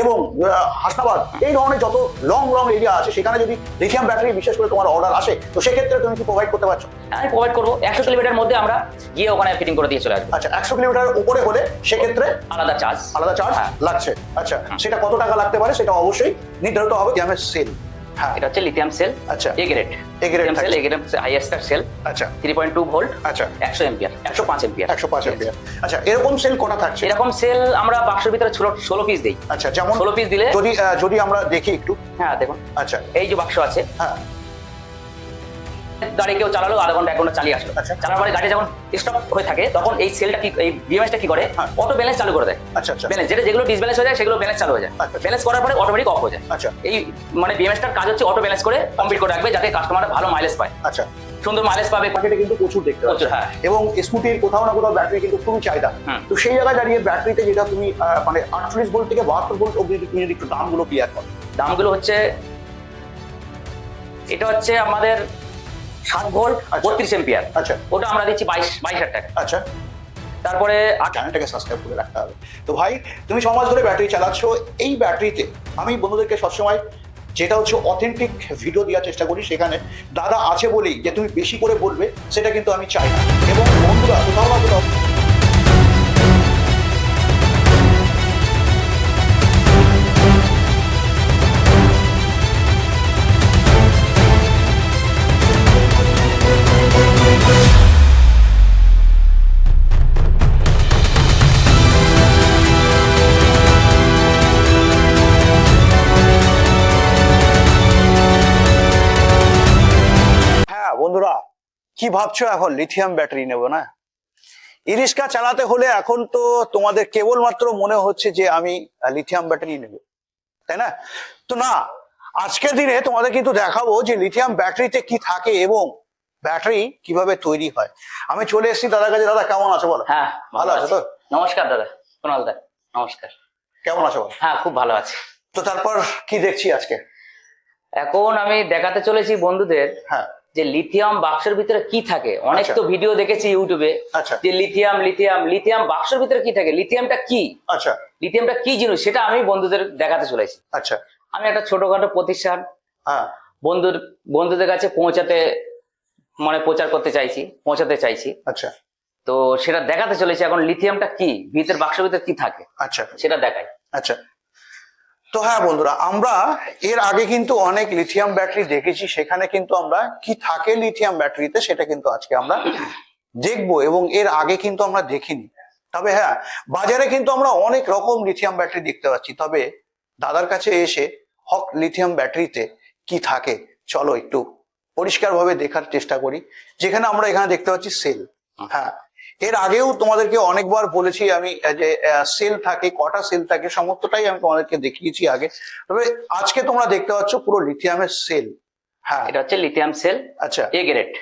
এবং হাসনাবাদ এই ধরনের যত লং লং এরিয়া আছে সেখানে যদি লিথিয়াম ব্যাটারি বিশেষ করে তোমার অর্ডার আসে তো সেক্ষেত্রে তুমি কি প্রোভাইড করতে পারছ? আমি প্রোভাইড করব। একশো কিলোমিটার মধ্যে আমরা গিয়ে ওখানে ফিটিং করে দিয়ে চলে আসব। আচ্ছা একশো কিলোমিটার উপরে হলে সেক্ষেত্রে আলাদা চার্জ আলাদা চার্জ হ্যাঁ। লাগছে। আচ্ছা সেটা কত টাকা লাগতে পারে সেটা অবশ্যই নির্ধারিত হবে। লিথিয়ামের সেল এটা হচ্ছে লিথিয়াম সেল আচ্ছা। A grade A grade cell. A grade হাইয়েস্টার cell আচ্ছা। থ্রি পয়েন্ট টু ভোল্ট আচ্ছা। একশো এম্পিয়ার একশো পাঁচ এম্পিয়ার একশো পাঁচ এম্পিয়ার আচ্ছা এরকম সেল কটা থাকছে? এরকম সেল আমরা বাক্সের ভিতরে ষোলো ষোলো পিস দিই। আচ্ছা যেমন ষোলো পিস দিলে যদি যদি আমরা দেখি একটু। হ্যাঁ দেখুন। আচ্ছা। এই যে বাক্স আছে। হ্যাঁ। গাড়ি কেউ চালালো আধা ঘণ্টা এক ঘণ্টা চালিয়ে আসলো। আচ্ছা। চালার পরে গাড়ি যখন স্টপ হয়ে থাকে তখন এই সেলটা কি এই বিএমএসটা কি করে। অটো ব্যালেন্স চালু করে দেয়। আচ্ছা আচ্ছা। ব্যালেন্স যেটা যেগুলো ডিসব্যালেন্স হয়ে যায় সেগুলো ব্যালেন্স চালু হয়ে যায়। আচ্ছা। ব্যালেন্স করার পরে অটোমেটিক অফ হয়ে যায়। আচ্ছা। এই মানে বিএমএসটার কাজ হচ্ছে অটো ব্যালেন্স করে কমপ্লিট করে রাখবে যাতে কাস্টমার ভালো মাইলেজ পায়। আচ্ছা। সুন্দর মাইলেজ পাবে। মার্কেটে কিন্তু প্রচুর দেখতে পাচ্ছি। হ্যাঁ। এবং স্কুটির কোথাও না কোথাও ব্যাটারি কিন্তু খুবই চাহিদা। তো সেই জায়গায় দাঁড়িয়ে ব্যাটারিতে যেটা তুমি মানে আটচল্লিশ ভোল্ট থেকে বাহাত্তর ভোল্ট অব্দি তুমি যদি একটু দামগুলো ক্লিয়ার করো। দামগুলো হচ্ছে এটা হচ্ছে আমাদের সাত ভোল্ট আচ্ছা। বত্রিশ এম্পিয়ার। আচ্ছা। ওটা আমরা দিচ্ছি বাইশ বাইশ হাজার টাকা। আচ্ছা। তারপরে চ্যানেলটাকে সাবস্ক্রাইব করে রাখতে হবে। তো ভাই তুমি ছ মাস ধরে ব্যাটারি চালাচ্ছ। এই ব্যাটারিতে আমি বন্ধুদেরকে সবসময় যেটা হচ্ছে অথেন্টিক ভিডিও দেওয়ার চেষ্টা করি সেখানে দাদা আছে বলেই যে তুমি বেশি করে বলবে সেটা কিন্তু আমি চাই না। এবং বন্ধুরা কোথাও না কোথাও কি ভাবছ এখন? লিথিয়াম ব্যাটারি নেব না? ই রিক্সা চালাতে হলে এখন তো তোমাদের কেবলমাত্র মনে হচ্ছে যে আমি লিথিয়াম ব্যাটারি নেব। তাই না? তো না আজকের দিনে তোমাদের কিন্তু দেখাবো যে লিথিয়াম ব্যাটারিতে কি থাকে এবং ব্যাটারি কীভাবে তৈরি হয়। আমি চলে এসেছি দাদার কাছে। দাদা কেমন আছো বলো? হ্যাঁ ভালো আছো। তো? নমস্কার দাদা কুণাল দা নমস্কার। কেমন আছো বলো? হ্যাঁ খুব ভালো আছি। তো তারপর কি দেখছি আজকে? এখন আমি দেখাতে চলেছি বন্ধুদের। হ্যাঁ। যে লিথিয়াম বাক্সের ভিতরে কি থাকে? অনেক আচ্ছা। তো ভিডিও দেখেছি ইউটিউবে আচ্ছা। যে লিথিয়াম লিথিয়াম লিথিয়াম বাক্সের ভিতরে কি থাকে? লিথিয়ামটা কি? আচ্ছা। লিথিয়ামটা কি জিনিস? সেটা আমি বন্ধুদের দেখাতে চলেছি। আচ্ছা। আমি একটা ছোটখাটো প্রতিষ্ঠান। হ্যাঁ। বন্ধুর বন্ধুদের কাছে পৌঁছাতে মানে প্রচার করতে চাইছি পৌঁছাতে চাইছি। আচ্ছা। তো সেটা দেখাতে চলেছি। এখন লিথিয়ামটা কি? ভিতর বাক্সের ভিতরে কি থাকে? আচ্ছা। সেটা দেখাই। আচ্ছা। তো হ্যাঁ বন্ধুরা, আমরা এর আগে কিন্তু অনেক লিথিয়াম ব্যাটারি দেখেছি, সেখানে কিন্তু আমরা কি থাকে লিথিয়াম ব্যাটারিতে সেটা কিন্তু আজকে আমরা দেখব এবং এর আগে কিন্তু আমরা দেখিনি। তবে হ্যাঁ বাজারে কিন্তু আমরা অনেক রকম লিথিয়াম ব্যাটারি দেখতে পাচ্ছি, তবে দাদার কাছে এসে, হক লিথিয়াম ব্যাটারিতে কি থাকে? চলো একটু পরিষ্কারভাবে দেখার চেষ্টা করি। যেখানে আমরা এখানে দেখতে পাচ্ছি সেল হ্যাঁ এর আগেও তোমাদেরকে অনেকবার বলেছি আমি যে সেল থাকে কটা সেল থাকে সমস্তটাই আমি তোমাদেরকে দেখিয়েছি আগে। তবে আজকে তোমরা দেখতে পাচ্ছ পুরো লিথিয়ামের সেল হ্যাঁ। এটা হচ্ছে লিথিয়াম সেল আচ্ছা। এ গ্রেড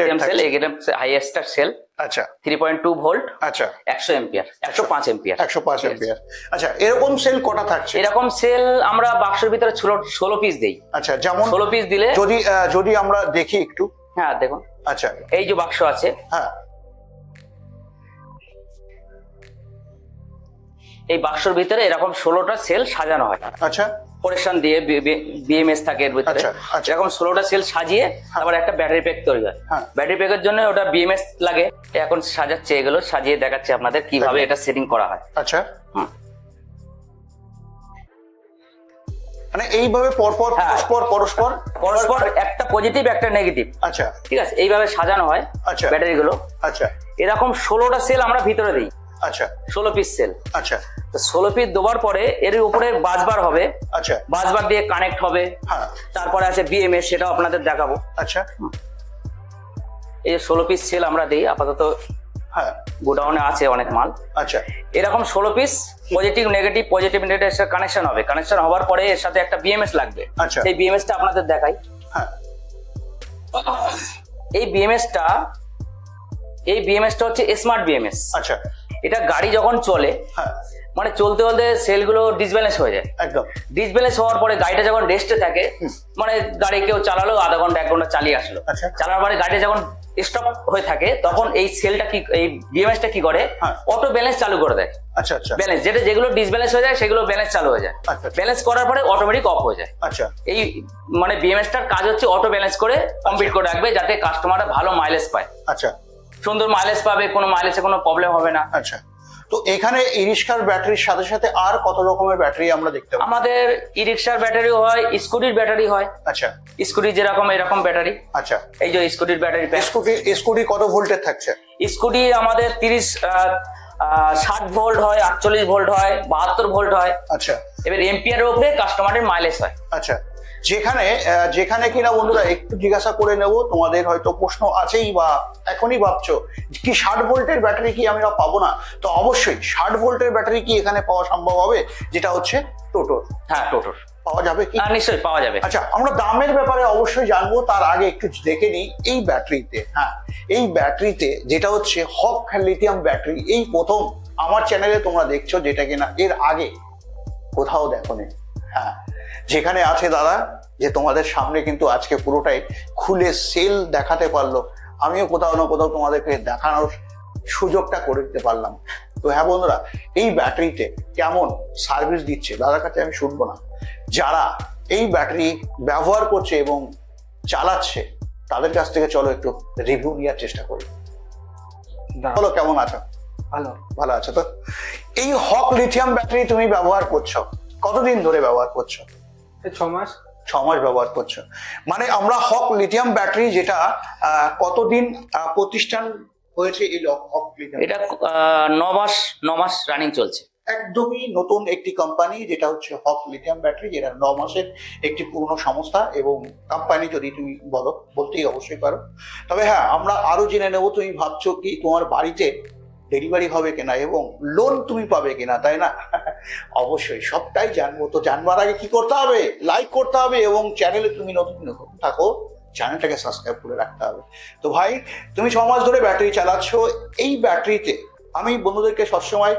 সেল থাকছে। এ গ্রেড হাইয়েস্টার সেল আচ্ছা। থ্রি পয়েন্ট টু ভোল্ট আচ্ছা। একশো এম্পিয়ার একশো পাঁচ এম্পিয়ার একশো পাঁচ এম্পিয়ার আচ্ছা এরকম সেল কটা থাকছে? এরকম সেল আমরা বাক্সের ভিতরে ষোলো ষোলো পিস দিই। আচ্ছা যেমন ষোলো পিস দিলে যদি যদি আমরা দেখি একটু। হ্যাঁ দেখুন। আচ্ছা। এই যে বাক্স আছে। হ্যাঁ। এই বাক্সর ভিতরে এরকম ষোলোটা সেল সাজানো হয়। আচ্ছা। পরেশান দিয়ে বিএমএস থাকে এর ভিতরে। আচ্ছা, আচ্ছা। এরকম ষোলোটা সেল সাজিয়ে তারপর একটা ব্যাটারি প্যাক তৈরি হয়। হ্যাঁ। ব্যাটারি প্যাকের জন্য ওটা বিএমএস লাগে। এখন সাজাচ্ছে এগুলো সাজিয়ে দেখাচ্ছে আপনাদের কীভাবে এটা সেটিং করা হয়। আচ্ছা। মানে এইভাবে পরপর হ্যাঁ। পরস্পর পরস্পর? পরস্পর একটা পজিটিভ একটা নেগেটিভ আচ্ছা। ঠিক আছে? এইভাবে সাজানো হয় আচ্ছা। ব্যাটারিগুলো আচ্ছা। এরকম ষোলোটা সেল আমরা ভিতরে দিই। আচ্ছা। ষোলো পিস সেল আচ্ছা। তো ষোলো পিস দেওয়ার পরে এর উপরে বাসবার হবে। আচ্ছা। বাসবার দিয়ে কানেক্ট হবে। হ্যাঁ। তারপরে আছে বিএমএস সেটাও আপনাদের দেখাবো। আচ্ছা। এই ষোলো পিস সেল আমরা দিই আপাতত হ্যাঁ। গোডাউনে আছে অনেক মাল। আচ্ছা। এরকম ষোলো piece positive negative positive negative connection হবে। কানেকশন হওয়ার পরে এর সাথে একটা বিএমএস লাগবে। আচ্ছা। এই বিএমএসটা আপনাদের দেখাই। হ্যাঁ। এই বিএমএসটা এই বিএমএসটা হচ্ছে স্মার্ট বিএমএস আচ্ছা। এটা গাড়ি যখন চলে হ্যাঁ। মানে চলতে চলতে সেলগুলো ডিসব্যালেন্স হয়ে যায়। একদম। ডিসব্যালেন্স হওয়ার পরে গাড়িটা যখন রেস্টে থাকে মানে গাড়ি কেউ চালালো আধা ঘণ্টা এক ঘণ্টা চালিয়ে আসলো। আচ্ছা। চালানোর পরে গাড়িটা যখন স্টপ হয়ে থাকে তখন এই সেলটা কি এই বিএমএসটা কি করে। অটো ব্যালেন্স চালু করে দেয়। আচ্ছা আচ্ছা। ব্যালেন্স যেটা যেগুলো ডিসব্যালেন্স হয়ে যায় সেগুলো ব্যালেন্স চালু হয়ে যায়। আচ্ছা। ব্যালেন্স করার পরে অটোমেটিক অফ হয়ে যায়। আচ্ছা। এই মানে বিএমএসটার কাজ হচ্ছে অটো ব্যালেন্স করে কমপ্লিট করে রাখবে যাতে কাস্টমাররা ভালো মাইলেজ পায়। আচ্ছা। সুন্দর মাইলেজ পাবে কোনো মাইলেজে কোনো প্রবলেম হবে না। আচ্ছা তো এখানে ইরিশকার ব্যাটারির সাথে সাথে আর কত রকমের ব্যাটারি আমরা দেখতে পাবো? আমাদের ই রিক্সার ব্যাটারি হয় স্কুটির ব্যাটারি হয়। আচ্ছা। স্কুটি যেরকম এরকম ব্যাটারি আচ্ছা। এই যে স্কুটির ব্যাটারি স্কুটি স্কুটি কত ভোল্টের থাকছে? স্কুটি আমাদের তিরিশ ষাট ভোল্ট হয় আটচল্লিশ ভোল্ট হয় বাহাত্তর ভোল্ট হয়। আচ্ছা। এবার এম্পিয়ারের উপরে কাস্টমারের মাইলেজ হয়। আচ্ছা। যেখানে যেখানে কিনা বন্ধুরা একটু জিজ্ঞাসা করে নেব তোমাদের হয়তো প্রশ্ন আছেই বা এখনই ভাবছ কি ষাট ভোল্টের ব্যাটারি কি আমরা পাবো না? তো অবশ্যই ষাট ভোল্টের ব্যাটারি কি এখানে পাওয়া সম্ভব হবে? যেটা হচ্ছে টোটোর হ্যাঁ টোটোর। পাওয়া যাবে কি? নিশ্চয়ই পাওয়া যাবে। আচ্ছা আমরা দামের ব্যাপারে অবশ্যই জানব তার আগে একটু দেখে নিই এই ব্যাটারিতে হ্যাঁ এই ব্যাটারিতে যেটা হচ্ছে হক লিথিয়াম ব্যাটারি এই প্রথম আমার চ্যানেলে তোমরা দেখছ যেটা কিনা এর আগে কোথাও দেখো হ্যাঁ যেখানে আছে দাদা যে তোমাদের সামনে কিন্তু আজকে পুরোটাই খুলে সেল দেখাতে পারল। আমিও কোথাও না কোথাও তোমাদেরকে দেখানোর সুযোগটা করে দিতে পারলাম। তো হ্যাঁ বন্ধুরা এই ব্যাটারিতে কেমন সার্ভিস দিচ্ছে দাদার কাছে আমি শুনব না। যারা এই ব্যাটারি ব্যবহার করছে এবং চালাচ্ছে তাদের কাছ থেকে চলো একটু রিভিউ নেওয়ার চেষ্টা করি। বলো কেমন আছো? ভালো। ভালো আছো তো? এই হক লিথিয়াম ব্যাটারি তুমি ব্যবহার করছ কতদিন ধরে ব্যবহার করছ? ছ মাস ছ মাস ব্যবহার করছ। মানে আমরা হক লিথিয়াম ব্যাটারি যেটা কতদিন প্রতিষ্ঠান হয়েছে এই হক লিথিয়াম? এটা ন মাস ন মাস রানিং চলছে। একদমই নতুন একটি কোম্পানি যেটা হচ্ছে হক লিথিয়াম ব্যাটারি যেটা ন মাসের একটি পুরনো সংস্থা এবং কোম্পানি যদি তুমি বলো বলতেই অবশ্যই পারো। তবে হ্যাঁ আমরা আরও জেনে নেব তুমি ভাবছ কি তোমার বাড়িতে ডেলিভারি হবে কিনা এবং লোন তুমি পাবে কিনা তাই না? অবশ্যই সবটাই জানব তো জানবার আগে কি করতে হবে? লাইক করতে হবে এবং চ্যানেলে তুমি নতুন থাকো চ্যানেলটাকে সাবস্ক্রাইব করে রাখতে হবে। তো ভাই, তুমি ছ মাস ধরে ব্যাটারি চালাচ্ছ, এই ব্যাটারিতে আমি বন্ধুদেরকে সবসময়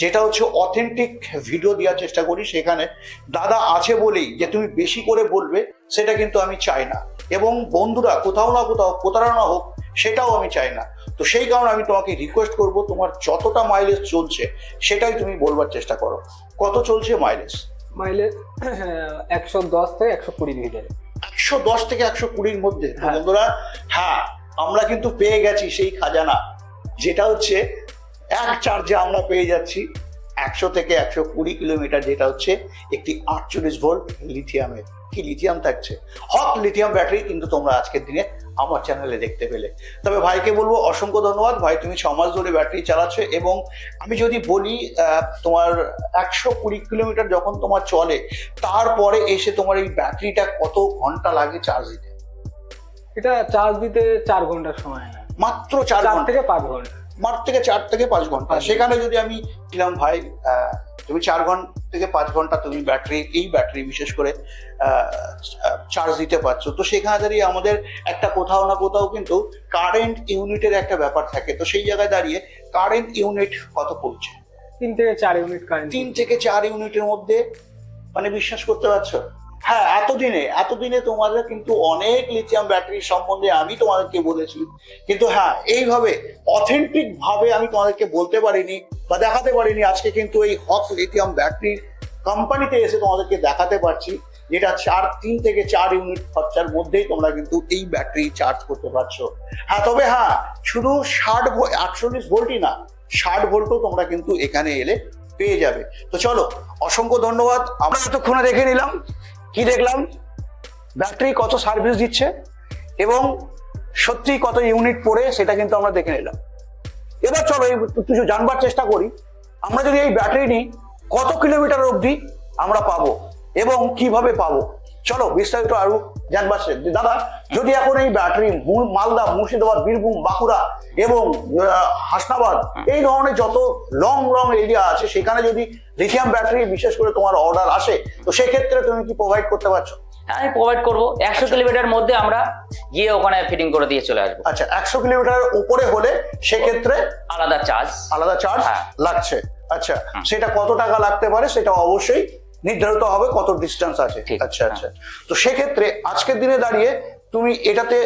যেটা হচ্ছে অথেন্টিক ভিডিও দেওয়ার চেষ্টা করি, সেখানে দাদা আছে বলেই যে তুমি বেশি করে বলবে, সেটা কিন্তু আমি চাই না। এবং বন্ধুরা কোথাও না কোথাও, প্রতারণা হোক, সেটাও আমি চাই না। তো সেই কারণে আমি তোমাকে রিকোয়েস্ট করব তোমার যতটা মাইলেজ চলছে সেটাই তুমি বলবার চেষ্টা করো। কত চলছে মাইলেজ মাইলেজ একশো দশ থেকে একশো কুড়ির ভিতরে একশো দশ থেকে একশো কুড়ির মধ্যে। হ্যাঁ। বন্ধুরা হ্যাঁ আমরা কিন্তু পেয়ে গেছি সেই খাজানা। যেটা হচ্ছে এক চার্জে আমরা পেয়ে যাচ্ছি একশো থেকে একশো কুড়ি কিলোমিটার যেটা হচ্ছে একটি আটচল্লিশ ভোল্ট লিথিয়ামের কি লিথিয়াম থাকছে? হট লিথিয়াম ব্যাটারি কিন্তু তোমরা আজকের দিনে আমার চ্যানেলে দেখতে পেলে। তবে ভাইকে বলব অসংখ্য ধন্যবাদ। ভাই তুমি ছ মাস ধরে ব্যাটারি চালাচ্ছ এবং আমি যদি বলি আহ, তোমার একশো কুড়ি কিলোমিটার যখন তোমার চলে তারপরে এসে তোমার এই ব্যাটারিটা কত ঘণ্টা লাগে চার্জ দিতে? এটা চার্জ দিতে চার ঘণ্টার সময় মাত্র চার থেকে পাঁচ ঘণ্টা। মাত্র থেকে চার থেকে পাঁচ ঘণ্টা। সেখানে যদি আমি দিলাম ভাই তুমি চার ঘণ্টা থেকে পাঁচ ঘণ্টা তুমি ব্যাটারি এই ব্যাটারি বিশেষ করে চার্জ দিতে পারছ। তো সেখানে দাঁড়িয়ে আমাদের একটা কোথাও না কোথাও কিন্তু কারেন্ট ইউনিটের একটা ব্যাপার থাকে। তো সেই জায়গায় দাঁড়িয়ে কারেন্ট ইউনিট কত পড়ছে? তিন থেকে চার ইউনিট কারেন্ট তিন থেকে চার ইউনিটের মধ্যে মানে বিশ্বাস করতে পারছ? হ্যাঁ এতদিনে এতদিনে তোমাদের কিন্তু অনেক লিথিয়াম ব্যাটারি সম্বন্ধে আমি তোমাদেরকে বলেছি। কিন্তু হ্যাঁ এইভাবে অথেন্টিক ভাবে আমি তোমাদেরকে বলতে পারিনি বা দেখাতে পারিনি, আজকে কিন্তু এই হক লিথিয়াম ব্যাটারির কোম্পানিতে এসে তোমাদেরকে দেখাতে পারছি, যেটা চার, তিন থেকে চার ইউনিট খরচার মধ্যেই তোমরা কিন্তু এই ব্যাটারি চার্জ করতে পারছ। হ্যাঁ তবে হ্যাঁ শুধু ষাট আটচল্লিশ ভোল্টই না, ষাট ভোল্টও তোমরা কিন্তু এখানে এলে পেয়ে যাবে। তো চলো, অসংখ্য ধন্যবাদ, আমরা এতক্ষণে দেখে নিলাম। কি দেখলাম? ব্যাটারি কত সার্ভিস দিচ্ছে এবং সত্যি কত ইউনিট পড়ে সেটা কিন্তু আমরা দেখে নিলাম। এবার চলো, এই কিছু জানবার চেষ্টা করি। আমরা যদি এই ব্যাটারি নিই কত কিলোমিটার অবধি আমরা পাবো এবং কীভাবে পাবো? চলো বিস্তারিত আরও জানবার দাদা যদি এখন এই ব্যাটারি মালদা মুর্শিদাবাদ বীরভূম বাঁকুড়া এবং হাসনাবাদ এই ধরনের যত লং লং এরিয়া আছে সেখানে যদি লিথিয়াম ব্যাটারি বিশেষ করে তোমার অর্ডার আসে তো সেক্ষেত্রে তুমি কি প্রোভাইড করতে পারছ? হ্যাঁ আমি প্রোভাইড করব। একশো কিলোমিটার মধ্যে আমরা গিয়ে ওখানে ফিটিং করে দিয়ে চলে আসব। আচ্ছা একশো কিলোমিটার উপরে হলে সেক্ষেত্রে আলাদা চার্জ আলাদা চার্জ হ্যাঁ। লাগছে। আচ্ছা সেটা কত টাকা লাগতে পারে সেটা অবশ্যই নির্ধারিত হবে কত ডিস্টেন্স আছে। আচ্ছা আচ্ছা। তো সেক্ষেত্রে আজকের দিনে দাঁড়িয়ে তুমি এটাতে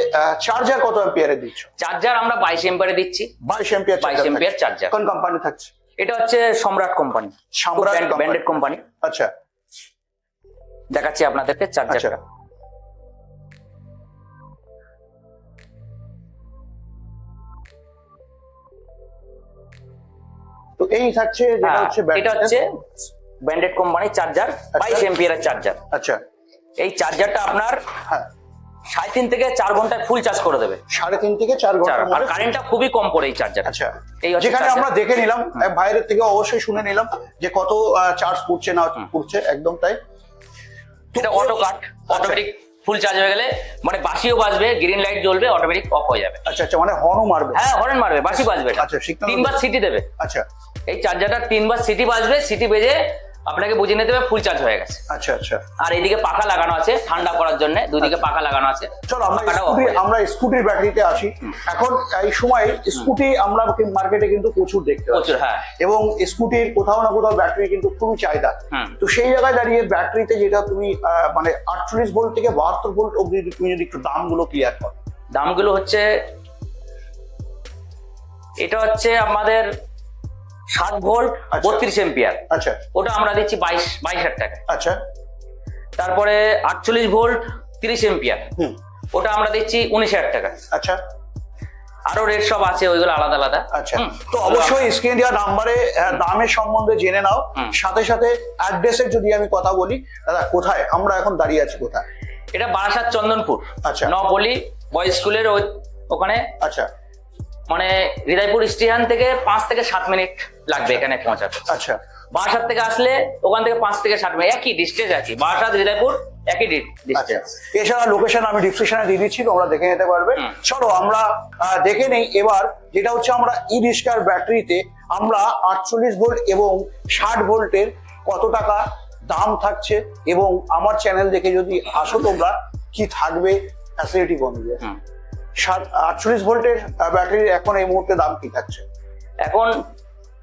চার্জার কত অ্যাম্পিয়ারে দিচ্ছ? চার্জার আমরা বাইশ এম্পারে দিচ্ছি। বাইশ এম্পিয়ার 22 ampere চার্জার কোন কোম্পানি থাকছে? এটা হচ্ছে সম্রাট কোম্পানি সম্রাট ব্র্যান্ডেড কোম্পানি আচ্ছা। দেখাচ্ছি আপনাদেরকে চার্জারটা আচ্ছা। তো এই থাকছে যেটা হ্যাঁ, হচ্ছে এটা হচ্ছে ব্র্যান্ডেড কোম্পানির চার্জার বাইশ এম্পিয়ারের চার্জার। আচ্ছা। এই চার্জারটা আপনার হ্যাঁ। সাড়ে তিন থেকে চার ঘন্টায় ফুল চার্জ করে দেবে। সাড়ে তিন থেকে চার ঘণ্টা আর কারেন্টটা খুবই কম পড়ে এই চার্জার আচ্ছা। এই যেখানে আমরা দেখে নিলাম বাইরের থেকে অবশ্যই শুনে নিলাম যে কত চার্জ পড়ছে না পড়ছে একদম তাই। এটা auto cut automatic full charge হয়ে গেলে মানে বাসিও বাজবে গ্রিন লাইট জ্বলবে অটোমেটিক অফ হয়ে যাবে। আচ্ছা আচ্ছা মানে হর্নও মারবে। হ্যাঁ হর্ন মারবে বাসি বাজবে আচ্ছা, তিনবার সিটি দেবে। আচ্ছা। এই চার্জারটা তিনবার সিটি বাজবে সিটি বেজে আপনাকে বুঝিয়ে নিতে হবে ফুল চার্জ হয়ে গেছে। আচ্ছা আচ্ছা। আর এইদিকে পাখা লাগানো আছে ঠান্ডা করার জন্য দুদিকে পাখা লাগানো আছে। চলো আমরা। আমরা স্কুটির ব্যাটারিতে আসি এখন এই সময় স্কুটি আমরা মার্কেটে কিন্তু প্রচুর দেখতে প্রচুর হ্যাঁ। এবং স্কুটির কোথাও না কোথাও ব্যাটারি কিন্তু খুবই চাহিদা। তো সেই জায়গায় দাঁড়িয়ে ব্যাটারিতে যেটা তুমি মানে আটচল্লিশ ভোল্ট থেকে বাহাত্তর ভোল্ট অব্দি তুমি যদি একটু দামগুলো ক্লিয়ার করো। দামগুলো হচ্ছে এটা হচ্ছে আমাদের সাত ভোল্ট আচ্ছা। বত্রিশ এম্পিয়ার। আচ্ছা। ওটা আমরা দিচ্ছি বাইশ বাইশ হাজার টাকা। আচ্ছা। তারপরে আটচল্লিশ ভোল্ট তিরিশ এম্পিয়ার। ওটা আমরা দিচ্ছি উনিশ হাজার টাকা। আচ্ছা। আরও রেট সব আছে ওইগুলো আলাদা আলাদা। আচ্ছা। তো অবশ্যই স্ক্রিন দেওয়া নাম্বারে দামের সম্বন্ধে জেনে নাও। সাথে সাথে অ্যাড্রেসের যদি আমি কথা বলি দাদা কোথায়? আমরা এখন দাঁড়িয়ে আছি কোথায়? এটা বারাসাত চন্দনপুর। আচ্ছা। নপল্লী বয়েজ স্কুলের ওই ওখানে। আচ্ছা। মানে হৃদয়পুর স্টেশন থেকে পাঁচ থেকে সাত মিনিট লাগবে এখানে পৌঁছাতে। আচ্ছা। বারাসাত থেকে আসলে ওখান থেকে পাঁচ থেকে সাত মিনিট একই ডিস্টেন্স আছে। বারাসাত হৃদয়পুর একই আচ্ছা। ডিস্টেন্স এছাড়া লোকেশন আমি ডিসক্রিপশনে দিয়ে দিচ্ছি তোমরা দেখে নিতে পারবে। চলো আমরা দেখে নেই। এবার যেটা হচ্ছে আমরা ই রিক্সার ব্যাটারিতে আমরা আটচল্লিশ ভোল্ট এবং ষাট ভোল্টের কত টাকা দাম থাকছে এবং আমার চ্যানেল দেখে যদি আসো তোমরা কি থাকবে ফ্যাসিলিটি। ষাট আটচল্লিশ ভোল্টের ব্যাটারির এখন এই মুহূর্তে দাম কি থাকছে? এখন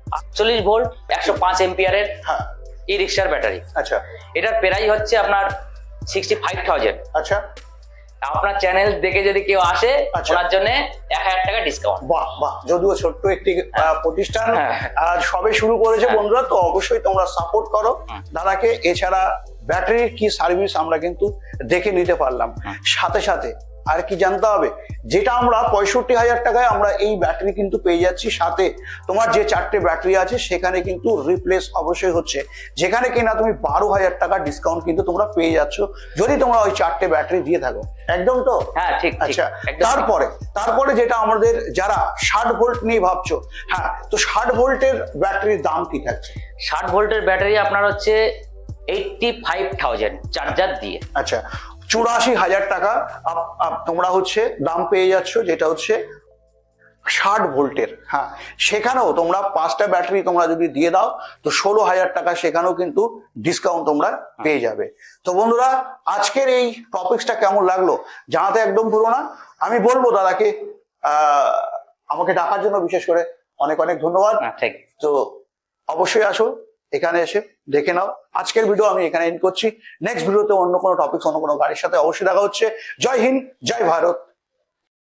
আটচল্লিশ ভোল্ট একশো পাঁচ এম্পিয়ারের হ্যাঁ। ই রিক্সার ব্যাটারি। আচ্ছা। এটার প্রাইস হচ্ছে আপনার সিক্সটি ফাইভ থাউজেন্ড আচ্ছা। আপনার চ্যানেল দেখে যদি কেউ আসে আচ্ছা। ওনার জন্য এক হাজার টাকা ডিসকাউন্ট বাহ বাহ যদিও ছোট্ট একটি প্রতিষ্ঠান। হ্যাঁ। আর সবে শুরু করেছে হ্যাঁ। বন্ধুরা তো অবশ্যই তোমরা সাপোর্ট করো। দাদাকে এছাড়া ব্যাটারির কি সার্ভিস আমরা কিন্তু দেখে নিতে পারলাম। সাথে সাথে আর কি জানতে হবে? যেটা আমরা পঁয়ষট্টি হাজার টাকায় আমরা এই ব্যাটারি কিন্তু পেয়ে যাচ্ছি। সাথে তোমার যে চারটে ব্যাটারি আছে সেখানে কিন্তু রিপ্লেস অবশ্যই হচ্ছে। যেখানে কিনা তুমি বারো হাজার টাকা ডিসকাউন্ট কিন্তু তোমরা পেয়ে যাচ্ছ যদি তোমরা ওই চারটে ব্যাটারি দিয়ে থাকো। একদম তো? হ্যাঁ ঠিক ঠিক। আচ্ছা তারপরে তারপরে যেটা আমাদের যারা ষাট ভোল্ট নিয়ে ভাবছ হ্যাঁ তো ষাট ভোল্টের ব্যাটারির দাম কি থাকছে? ষাট ভোল্টের ব্যাটারি আপনার হচ্ছে এইটটি ফাইভ থাউজেন্ড চার্জার দিয়ে। আচ্ছা চুরাশি হাজার টাকা তোমরা হচ্ছে দাম পেয়ে যাচ্ছ যেটা হচ্ছে ষাট ভোল্টের হ্যাঁ। সেখানেও তোমরা পাঁচটা ব্যাটারি তোমরা যদি দিয়ে দাও তো ষোলো হাজার টাকা সেখানেও কিন্তু ডিসকাউন্ট তোমরা পেয়ে যাবে। তো বন্ধুরা আজকের এই টপিকসটা কেমন লাগল জানাতে একদম ভুলো না। আমি বলব দাদাকে আহ, আমাকে ডাকার জন্য বিশেষ করে অনেক অনেক ধন্যবাদ। তো অবশ্যই আসো। এখানে এসে দেখে নাও। আজকের ভিডিও আমি এখানে এন্ড করছি। নেক্সট ভিডিওতে অন্য কোনো টপিক অন্য কোনো গাড়ির সাথে অবশ্যই দেখা হচ্ছে। জয় হিন্দ, জয় ভারত।